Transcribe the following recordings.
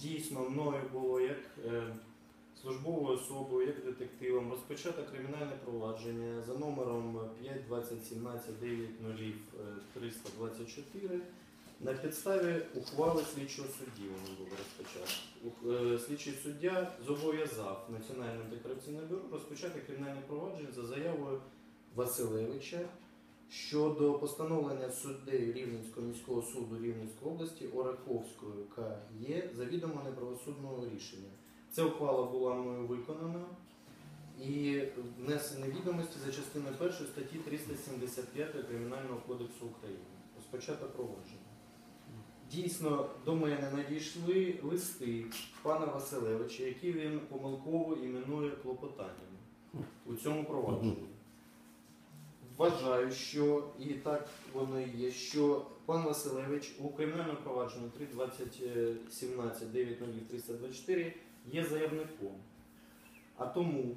дійсно мною було як е, службовою особою, як детективом розпочато кримінальне провадження за номером 5.2017.9.0324 на підставі ухвали слідчого судді воно було розпочато. Е, Слідчий суддя зобов'язав Національне антикорупційне бюро розпочати кримінальне провадження за заявою Василевича щодо постановлення суддею Рівненського міського суду Рівненської області Ореховською КЄ завідомо неправосудного рішення. Ця ухвала була мною виконана і внесені відомості за частиною 1 статті 375 Кримінального кодексу України. Розпочато провадження. Дійсно, до мене надійшли листи пана Василевича, які він помилково іменує клопотаннями у цьому провадженні. Вважаю, що і так воно і є, що пан Василевич у кримінальному провадженні 3.2017 9.0324 є заявником. А тому,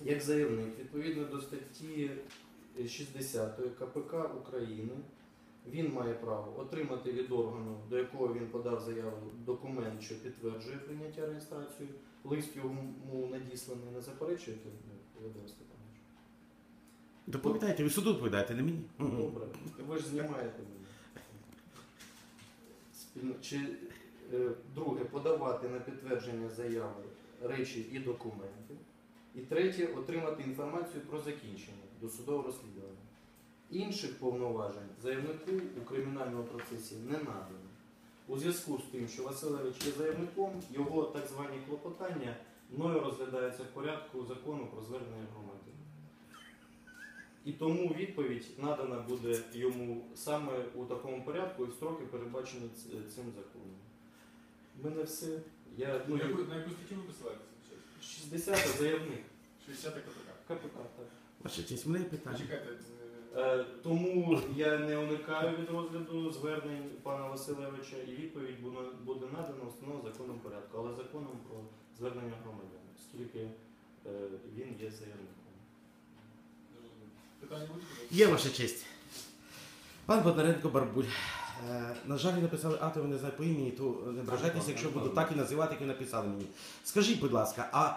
як заявник, відповідно до статті 60 КПК України, він має право отримати від органу, до якого він подав заяву, документ, що підтверджує прийняття реєстрацію. Лист йому надісланий, не заперечуєте, Володимир Степанович? Доповідайте, ви суду доповідаєте, не мені. Добре, ви ж знімаєте мене. Спільно- Чи, е, друге, подавати на підтвердження заяви речі і документи. І третє, отримати інформацію про закінчення досудового розслідування. Інших повноважень заявнику у кримінальному процесі не надано. У зв'язку з тим, що Василевич є заявником, його так звані клопотання мною розглядаються в порядку закону про звернення громадян. І тому відповідь надана буде йому саме у такому порядку і строки передбачені ц- цим законом. У мене все. Я, ну, На яку, на яку статтю ви посилаєтеся? 60 заявник 60 КПК. КПК. Так. Ваша честь, мене є питання. Чекайте, е, Е, тому я не уникаю від розгляду звернень пана Василевича, і відповідь буде, буде надана в законом порядку, але законом про звернення громадян, оскільки е, він є заявником. Є ваша честь. Пан Бондаренко Барбуль. Е, на жаль, ви написали А, то ви не знаю по імені, то не ображайтеся, якщо буду так і називати, як і написали мені. Скажіть, будь ласка, а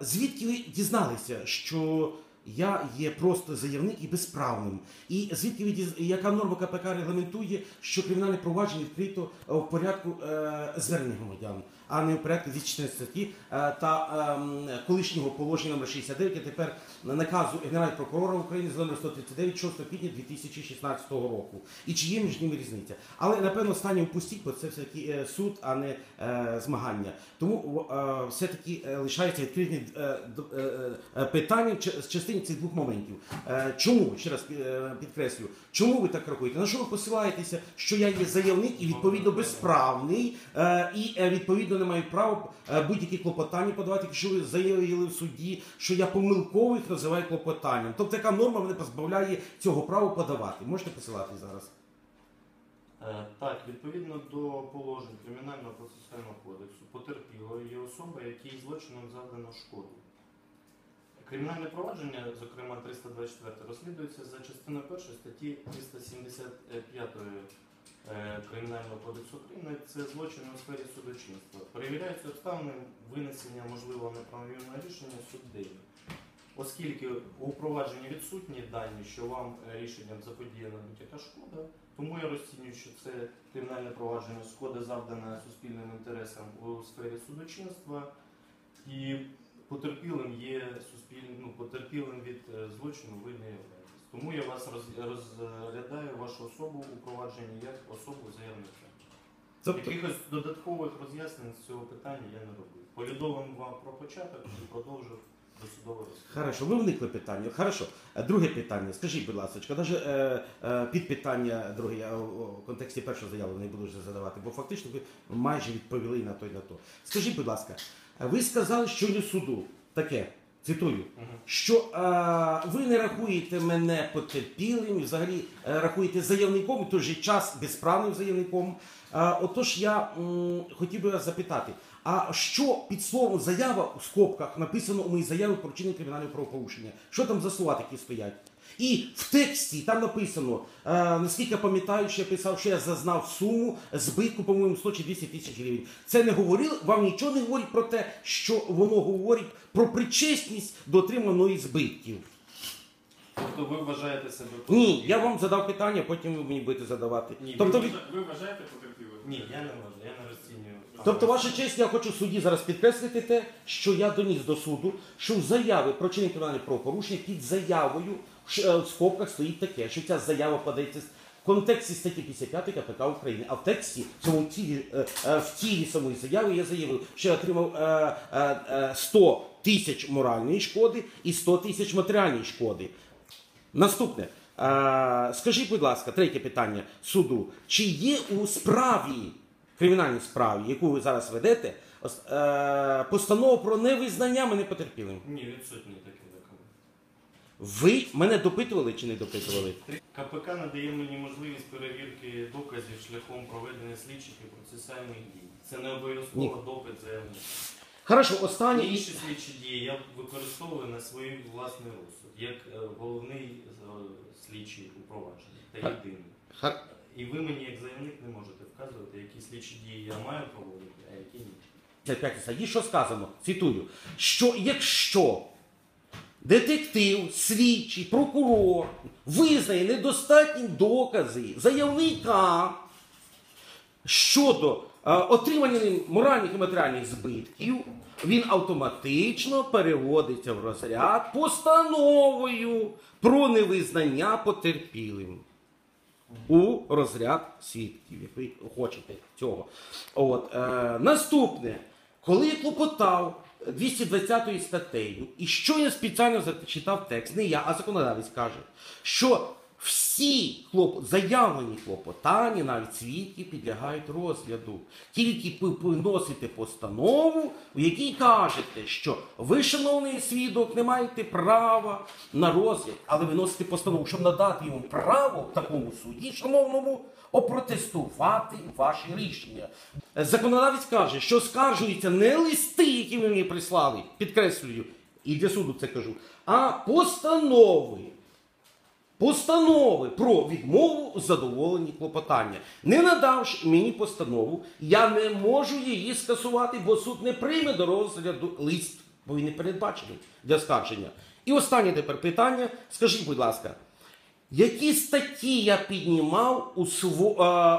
е, звідки ви дізналися, що я є просто заявник і безправним? І звідки діз... яка норма КПК регламентує, що кримінальне провадження відкрито е, в порядку е, звернення громадян, а не в порядку 214 статті е, та ем, колишнього положення номер 69, а тепер наказу Генерального прокурора України з номер 139 6 квітня 2016 року. І чи є між ними різниця? Але напевно останнє упустіть, бо це все таки е, суд, а не е, змагання. Тому е, все таки е, лишається відкритим е, е, е, питання в ч- цих двох моментів. Е, чому ще раз е, підкреслю, чому ви так рахуєте? На що ви посилаєтеся, що я є заявник і відповідно безправний, е, і відповідно не маю права будь-які клопотання подавати, якщо ви заявили в суді, що я помилково їх називаю клопотанням. Тобто яка норма мене позбавляє цього права подавати? Можете посилати зараз? Так, відповідно до положень Кримінального процесуального кодексу, потерпілою є особа, якій злочином завдано шкоду. Кримінальне провадження, зокрема 324, розслідується за частиною 1 статті 375 е, Кримінального кодексу України. Це злочини у сфері судочинства. Перевіряються обставини винесення можливого неправомірного рішення суддею. Оскільки у провадженні відсутні дані, що вам рішенням заподіяна будь-яка шкода, тому я розцінюю, що це кримінальне провадження шкода завдана суспільним інтересам у сфері судочинства, і потерпілим є суспільним, ну, потерпілим від е, злочину ви не являєтесь. Тому я вас роз- розглядаю вашу особу у провадженні як особу заявника. Тобто, Якихось додаткових роз'яснень з цього питання я не робив. Повідомив вам про початок і продовжив досудове розслідування. Хорошо, ви вникли питання. Хорошо. Е, Друге питання. Скажіть, будь ласка, навіть е, е, підпитання друге, я у контексті першої заяви не буду вже задавати, бо фактично ви майже відповіли і на то, і на то. Скажіть, будь ласка, е, ви сказали, що є суду таке, цитую, що е, ви не рахуєте мене потерпілим, і взагалі е, рахуєте заявником, і в той же час безправним заявником. Е, отож, я м, хотів би вас запитати, а що під словом заява у скобках написано у моїй заяві про вчинення кримінального правопорушення? Що там за слова такі стоять? І в тексті там написано, е, наскільки я пам'ятаю, що я писав, що я зазнав суму збитку, по-моєму, 100 чи 200 тисяч гривень. Це не говорило, вам нічого не говорить про те, що воно говорить про причесність до отриманої збитків. Тобто ви вважаєте себе Ні, я вам задав питання, потім ви мені будете задавати. Ні, тобто, ви, ви вважаєте потерпілим? Ні, я не вважаю, я не розцінюю. тобто, ваша честь, я хочу судді зараз підкреслити те, що я доніс до суду, що в заяві про чинення кримінальних правопорушення під заявою в е, в скобках стоїть таке, що ця заява подається в контексті статті 55 КПК України, а в тексті в цьому тілі, е, е, в тілі самої заяви я заявив, що я отримав е, е, е, 100 тисяч моральної шкоди і 100 тисяч матеріальної шкоди. Наступне. Е, Скажіть, будь ласка, третє питання суду. Чи є у справі, кримінальній справі, яку ви зараз ведете, е, постанова про невизнання мене потерпілим? Ні, відсутній такий документ. Ви мене допитували чи не допитували? КПК надає мені можливість перевірки доказів шляхом проведення слідчих і процесуальних дій. Це не обов'язково допит заявника. Хорошо, останнє. Інші слідчі дії я використовую на свій власний розсуд, як е, головний е, слідчий у провадженні та єдиний. Ха- І ви мені, як заявник, не можете вказувати, які слідчі дії я маю проводити, а які ні. 55 статті, що сказано? Цитую, що якщо детектив, слідчий, прокурор визнає недостатні докази заявника щодо отримання ним моральних і матеріальних збитків, він автоматично переводиться в розряд постановою про невизнання потерпілим у розряд свідків, як ви хочете цього. От, е, наступне, коли я клопотав 220 статтею, і що я спеціально зачитав текст, не я, а законодавець каже, що всі клоп... заявлені клопотання, навіть свідки, підлягають розгляду. Тільки ви виносите постанову, в якій кажете, що ви, шановний свідок, не маєте права на розгляд, але виносите постанову, щоб надати йому право такому суді, шановному, опротестувати ваші рішення. Законодавець каже, що скаржуються не листи, які ви мені прислали, підкреслюю, і для суду це кажу, а постанови постанови про відмову у задоволенні клопотання. Не надавши мені постанову, я не можу її скасувати, бо суд не прийме до розгляду лист, бо він не передбачений для скарження. І останнє тепер питання. Скажіть, будь ласка, які статті я піднімав у, сво,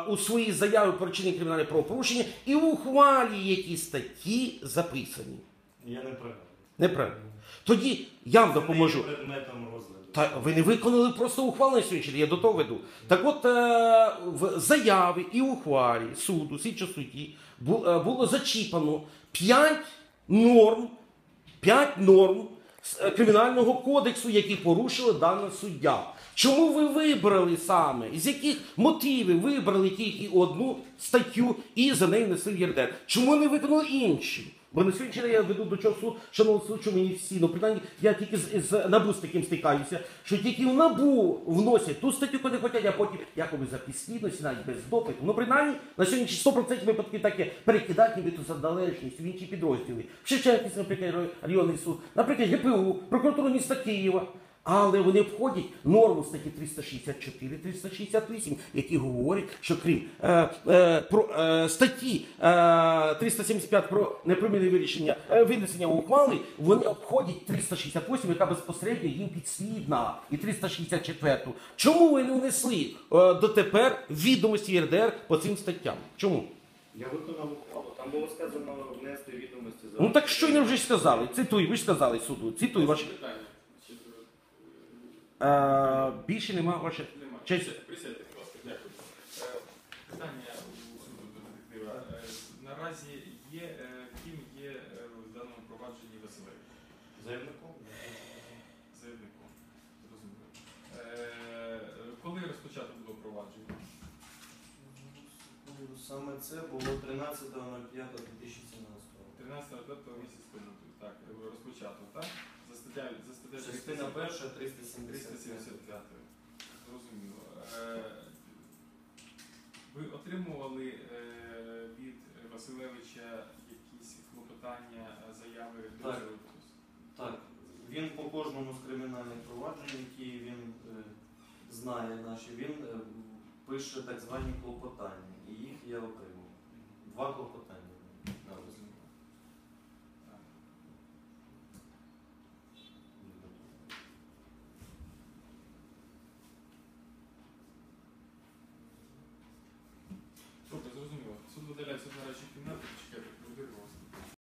е, у своїй заяві про вчинення кримінальне правопорушення і в ухвалі які статті записані? Я не пригадую. Неправильно. Тоді я вам Це не допоможу. є предметом розгляду. Та ви не виконали просто ухвалу на я до того веду. Так от е, в заяві і ухвалі суду, слідчого судді е, було зачіпано 5 норм, 5 норм е, кримінального кодексу, які порушила дана суддя. Чому ви вибрали саме? З яких мотивів вибрали тільки одну статтю і за нею несли в ЄРДР? Чому не виконали інші? Бо на сьогодні я веду до суд, шановний суд, що мені всі, ну принаймні, я тільки з, з НАБУ з таким стикаюся, що тільки в НАБУ вносять ту статтю, куди хочуть, а потім якоби за підслідності, навіть без допиту. Ну принаймні, на сьогодні 100% випадків таке перекидати нібито за залежність в інші підрозділи. В Шевченківський, наприклад, районний суд, наприклад, ГПУ, прокуратура міста Києва. Але вони входять в норму статті 364, 368, які говорять, що крім е, е, про е, статті е, 375 про непримінне вирішення е, винесення ухвали, вони обходять 368, яка безпосередньо їм підслідна, і 364. Чому ви не внесли е, дотепер відомості РДР по цим статтям? Чому? Я виконав ухвалу. Там було сказано внести відомості за Ну так що не вже ж сказали? Цитуй, ви ж сказали суду. Цитуй ваше. Питання. Чи, Е, більше нема ваше. Нема. Честь. Присядьте, будь ласка, дякую. Е, Питання у суду до детектива. Е, Наразі є, е, ким є е, в даному провадженні Василевич? заявником. Заявником. Зрозуміло. Е, Коли розпочато було провадження? Саме це було 13.05.2017 13 лютого місяць тому. Так, розпочато, так? За статтею, Частина перша 375. 375. Зрозуміло. Е, Ви отримували е, від Василевича якісь клопотання, е, заяви Так. до Так, Він по кожному з кримінальних проваджень, які він знає наші, він пише так звані клопотання. І їх я отримав. Два клопотання.